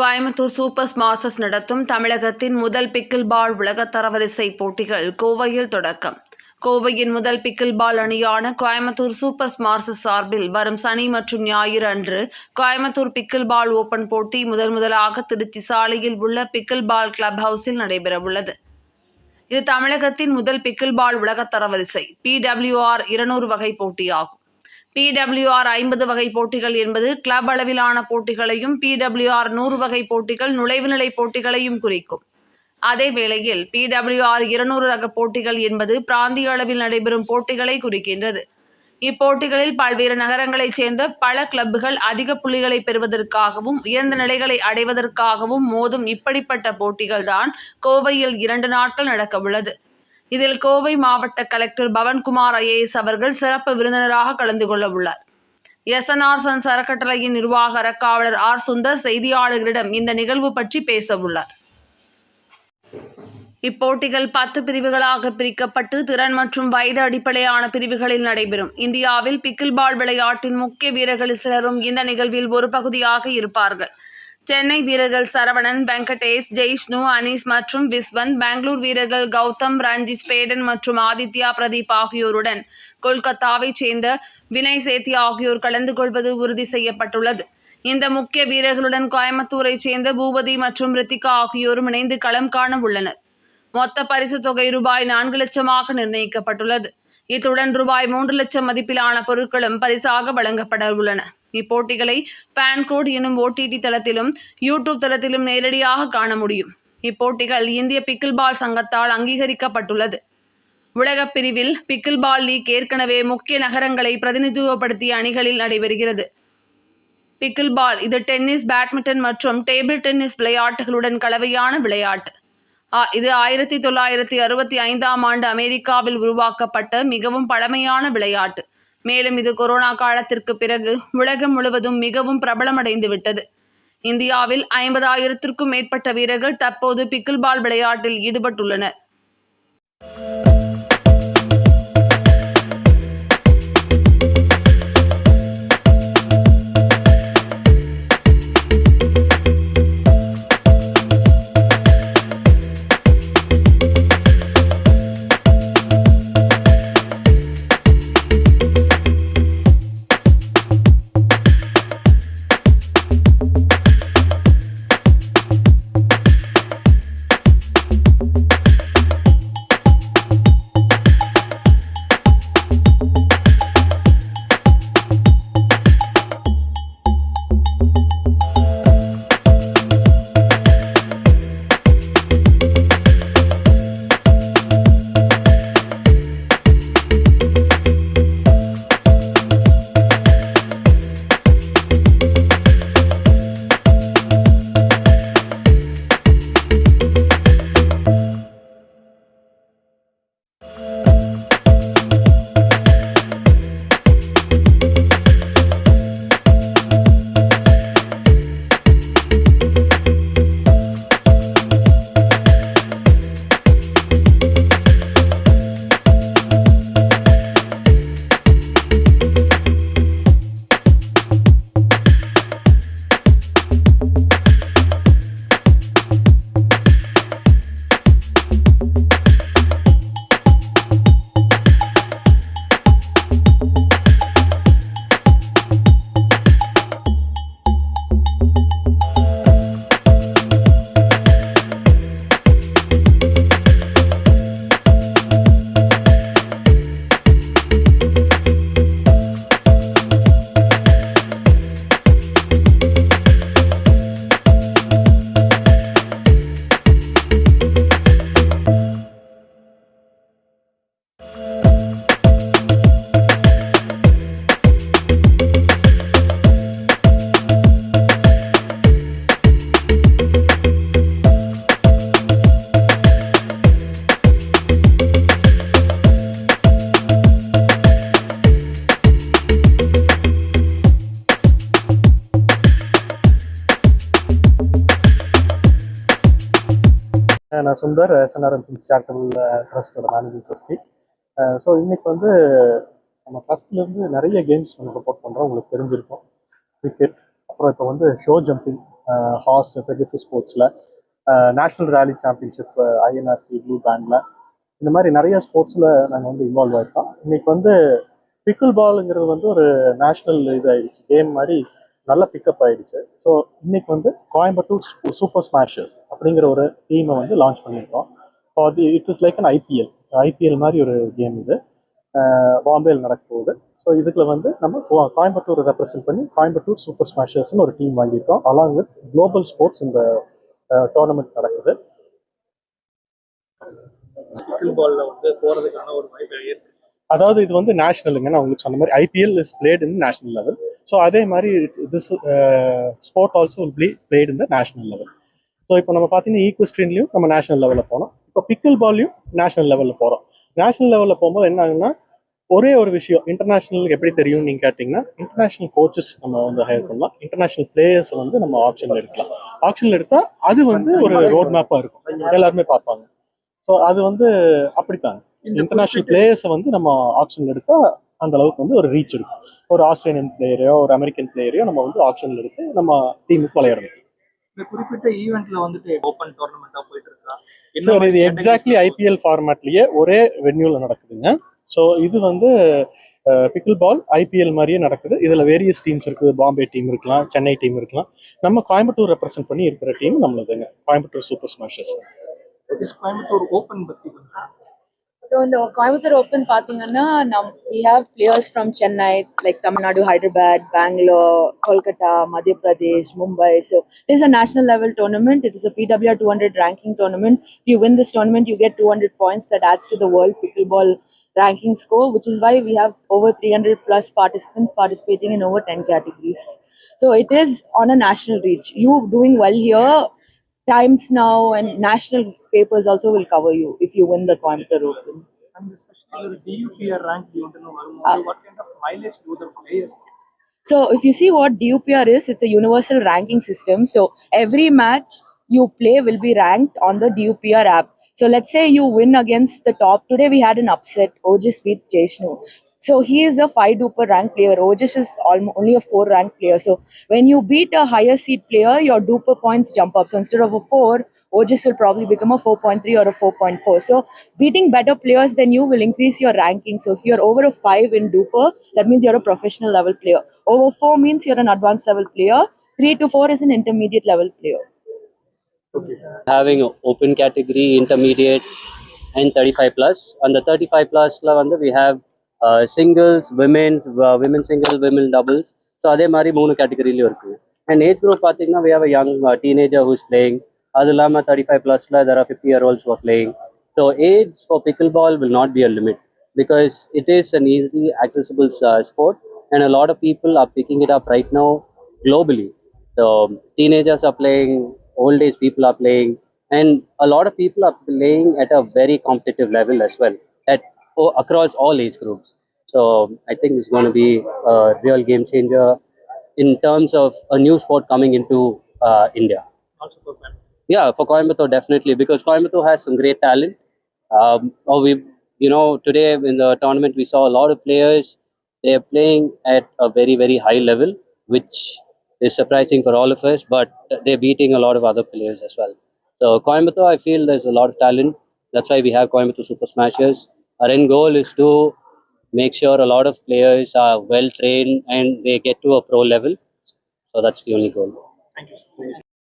Coimbatore super masters நடத்தும் தமிழகத்தின் முதல் பிக்கில் பால் உலகத் தரவரிசை போட்டிகள் கோவையில் தொடக்கம். கோவையின் முதல் பிக்கில் பால் அணியான கோயம்புத்தூர் சூப்பர் மாஸ்டர்ஸ் சார்பில் வரும் சனி மற்றும் ஞாயிறு அன்று கோயம்புத்தூர் பிக்கில் பால் ஓபன் போட்டி முதன் முதலாக திருச்சி சாலையில் உள்ள பிக்கில் பால் கிளப் ஹவுஸில் நடைபெறவுள்ளது. இது தமிழகத்தின் முதல் பிக்கில் பால் உலகத் தரவரிசை. பிடபிள்யூஆர் இருநூறு வகை போட்டியாகும். பிடபிள்யூஆர் ஐம்பது வகை போட்டிகள் என்பது கிளப் அளவிலான போட்டிகளையும் பிடபிள்யூஆர் நூறு வகை போட்டிகள் நுழைவு நிலை போட்டிகளையும் குறிக்கும். அதே வேளையில் பிடபிள்யூஆர் இருநூறு ரக போட்டிகள் என்பது பிராந்திய அளவில் நடைபெறும் போட்டிகளை குறிக்கின்றது. இப்போட்டிகளில் பல்வேறு நகரங்களைச் சேர்ந்த பல கிளப்புகள் அதிக புள்ளிகளை பெறுவதற்காகவும் உயர்ந்த நிலைகளை அடைவதற்காகவும் மோதும் இப்படிப்பட்ட போட்டிகள்தான் கோவையில் இரண்டு நாட்கள் நடக்கவுள்ளது. இதில் கோவை மாவட்ட கலெக்டர் பவன்குமார் ஐஏஎஸ் அவர்கள் சிறப்பு விருந்தினராக கலந்து கொள்ள உள்ளார். எஸ்என்ஆர் சன்ஸ் நிர்வாக அறக்காவலர் ஆர் சுந்தர் செய்தியாளர்களிடம் இந்த நிகழ்வு பற்றி பேச உள்ளார். இப்போட்டிகள் பத்து பிரிவுகளாக பிரிக்கப்பட்டு திறன் மற்றும் வயது அடிப்படையான பிரிவுகளில் நடைபெறும். இந்தியாவில் பிக்கில் பால் விளையாட்டின் முக்கிய வீரர்கள் சிலரும் இந்த நிகழ்வில் ஒரு பகுதியாக இருப்பார்கள். சென்னை வீரர்கள் சரவணன் வெங்கடேஷ் ஜெய்ஷ்ணு அனீஸ் மற்றும் விஸ்வந்த் பெங்களூர் வீரர்கள் கௌதம் ரஞ்சித் பேடன் மற்றும் ஆதித்யா பிரதீப் ஆகியோருடன் கொல்கத்தாவைச் சேர்ந்த வினய் சேத்தி ஆகியோர் கலந்து கொள்வது உறுதி செய்யப்பட்டுள்ளது. இந்த முக்கிய வீரர்களுடன் கோயம்புத்தூரைச் சேர்ந்த பூபதி மற்றும் ரித்திகா ஆகியோரும் இணைந்து களம் காண உள்ளனர். மொத்த பரிசு தொகை ரூபாய் நான்கு லட்சமாக நிர்ணயிக்கப்பட்டுள்ளது. இத்துடன் ரூபாய் மூன்று லட்சம் மதிப்பிலான பொருட்களும் பரிசாக வழங்கப்பட உள்ளன. இப்போட்டிகளை ஃபேன்கோட் எனும் ஓடிடி தளத்திலும் யூடியூப் தளத்திலும் நேரடியாக காண முடியும். இப்போட்டிகள் இந்திய பிக்கில் பால் சங்கத்தால் அங்கீகரிக்கப்பட்டுள்ளது. உலகப் பிரிவில் பிக்கில் பால் லீக் ஏற்கனவே முக்கிய நகரங்களை பிரதிநிதித்துவப்படுத்திய அணிகளில் நடைபெறுகிறது. பிக்கில் பால் இது டென்னிஸ் பேட்மிண்டன் மற்றும் டேபிள் டென்னிஸ் விளையாட்டுகளுடன் கலவையான விளையாட்டு. ஆ, இது ஆயிரத்தி தொள்ளாயிரத்தி அறுபத்தி ஐந்தாம் ஆண்டு அமெரிக்காவில் உருவாக்கப்பட்ட மிகவும் பழமையான விளையாட்டு. மேலும் இது கொரோனா காலத்திற்கு பிறகு உலகம் முழுவதும் மிகவும் பிரபலமடைந்து விட்டது இந்தியாவில் ஐம்பதாயிரத்திற்கும் மேற்பட்ட வீரர்கள் தற்போது பிக்கில் பால் விளையாட்டில் ஈடுபட்டுள்ளனர். நான் சுந்தர் எஸ்என்ஆர்எம் சேரிட்டபிள் ட்ரஸ்டோட மேனேஜிங் ட்ரஸ்டி ஸோ இன்றைக்கி வந்து நம்ம ட்ரஸ்ட்லேருந்து நிறைய கேம்ஸ் நம்ம சப்போர்ட் பண்ணுறோம் உங்களுக்கு தெரிஞ்சிருக்கும். கிரிக்கெட் அப்புறம் இப்போ வந்து ஷோ ஜம்பிங் ஹார்ஸ் பெகசி ஸ்போர்ட்ஸில் national rally championship INRC blue பேண்டில் இந்த மாதிரி நிறைய ஸ்போர்ட்ஸில் நாங்கள் வந்து இன்வால்வ் ஆகிருக்கோம் இன்றைக்கி வந்து பிக்கிள் பாலுங்கிறது வந்து ஒரு நேஷ்னல் இது ஆயிடுச்சு. கேம் மாதிரி நல்லா பிக்கப் ஆயிடுச்சு. ஸோ இன்னைக்கு வந்து கோயம்புத்தூர் சூப்பர் ஸ்மாஷர்ஸ் அப்படிங்கிற ஒரு டீமை வந்து லான்ச் பண்ணியிருக்கோம். For the it is like an IPL IPL மாதிரி ஒரு கேம் இது. பாம்பேயில் நடக்க போகுது. ஸோ இதுக்குள்ள வந்து நம்ம கோயம்புத்தூரை ரெப்ரசென்ட் பண்ணி கோயம்புத்தூர் சூப்பர் ஸ்மாஷர்ஸ்னு ஒரு டீம் வாங்கியிருக்கோம். அலாங் வித் குளோபல் ஸ்போர்ட்ஸ் இந்த டோர்னமெண்ட் நடக்குது. வந்து போறதுக்கான ஒரு வாய்ப்பு அதாவது இது வந்து நேஷனலுங்க நான் உங்களுக்கு சொன்ன மாதிரி IPL is played in national level so அதே மாதிரி this sport also play played in the national level so இப்போ நம்ம பார்த்தீங்கன்னா ஈக்குவஸ்ட்ரீன்லையும் நம்ம நேஷனல் லெவலில் போனோம். இப்போ பிக்கிள் பால்லையும் நேஷனல் லெவலில் போகிறோம் நேஷனல் லெவலில் போகும்போது என்ன ஆகுதுன்னா ஒரே ஒரு விஷயம் இன்டர்நேஷனலுக்கு எப்படி தெரியும் நீங்கள் கேட்டிங்கன்னா இன்டர்நேஷனல் கோச்சஸ் நம்ம வந்து ஹையர் பண்ணலாம். இன்டர்நேஷனல் பிளேயர்ஸ் வந்து நம்ம ஆப்ஷனில் எடுக்கலாம். ஆப்ஷனில் எடுத்தால் அது வந்து ஒரு ரோட் மேப்பாக இருக்கும். எல்லாருமே பார்ப்பாங்க. ஸோ அது வந்து அப்படித்தான். இன்டர்நேஷனல் பிளேயர்ஸை வந்து நம்ம ஆப்ஷன் எடுத்தா அந்த அளவுக்கு வந்து ஒரு ரீச் இருக்கும். ஒரு ஆஸ்திரேலியன் பிளேயரையோ ஒரு அமெரிக்கன் பிளேயரையோ நம்ம வந்து ஆப்ஷனில் எடுத்து நம்ம டீமுக்கு விளையாடணும். இந்த குறிப்பிட்ட ஈவெண்ட்ல வந்துட்டு ஓபன் டோர்னமெண்டா போயிட்டு இருக்கா? இது எக்ஸாக்ட்லி ஐபிஎல் ஃபார்மேட்லயே ஒரே வென்யூல நடக்குதுங்க. ஸோ இது வந்து பிக்கிள் பால் ஐபிஎல் மாதிரியே நடக்குது. இதுல வேரியஸ் டீம்ஸ் இருக்குது. பாம்பே டீம் இருக்கலாம் சென்னை டீம் இருக்கலாம். நம்ம கோயம்புத்தூர் ரெப்ரசென்ட் பண்ணி இருக்கிற team நம்மளதுங்க. Coimbatore super smashers Coimbatore open பத்தி கொஞ்சம் So in the Coimbatore Open, பாத்தீங்கன்னா நம் we have players from Chennai, like Tamil Nadu, Hyderabad, Bangalore, Kolkata, Madhya Pradesh, Mumbai. So it is a national level tournament. It is a PWR 200 ranking tournament. If you win this tournament, you get 200 points that adds to the world pickleball ranking score, which is why we have over 300 plus participants participating in over 10 categories. So it is on a national reach. You doing well here, Times Now and national papers also will cover you if you win the Coimbatore Open. And especially DUPR rank, you want to know uh, what kind of mileage do the players get? So if you see what DUPR is, it's a universal ranking system. So every match you play will be ranked on the DUPR app. So let's say you win against the top. Today we had an upset, Ojas beat Jaishnu. So he is a five duper rank player. Ojas is only a four rank player. So when you beat a higher seed player, your duper points jump up. So instead of a four, Ojas will probably become a 4.3 or a 4.4. So beating better players than you will increase your ranking. So if you're over a five in duper, that means you're a professional level player. Over four means you're an advanced level player. Three to four is an intermediate level player. Okay. Having open category, intermediate, and 35 plus. On the 35 plus, level, we have uh, singles, women, uh, women singles, women doubles. So அதே மாதிரி மூணு கேட்டகரிலையும் இருக்குது and age group பார்த்தீங்கன்னா we have a young uh, teenager who's playing அது இல்லாமல் thirty five ப்ளஸில் there are fifty year olds for playing so age for pickleball will not be a limit because it is an easily accessible uh, sport and a lot of people are picking it up right now globally. So teenagers are playing, old age people are playing, and a lot of people are playing at a very competitive level as well at across all age groups. So I think it's going to be a real game changer in terms of a new sport coming into uh, India. Also. Yeah, for Coimbatore definitely because Coimbatore has some great talent. Um, oh, we, you know, today in the tournament we saw a lot of players. They are playing at a very very high level, which is surprising for all of us. But they're beating a lot of other players as well. So Coimbatore, I feel there's a lot of talent. That's why we have Coimbatore Super Smashers. Our end goal is to make sure a lot of players are well trained and they get to a pro level. So that's the only goal. Thank you.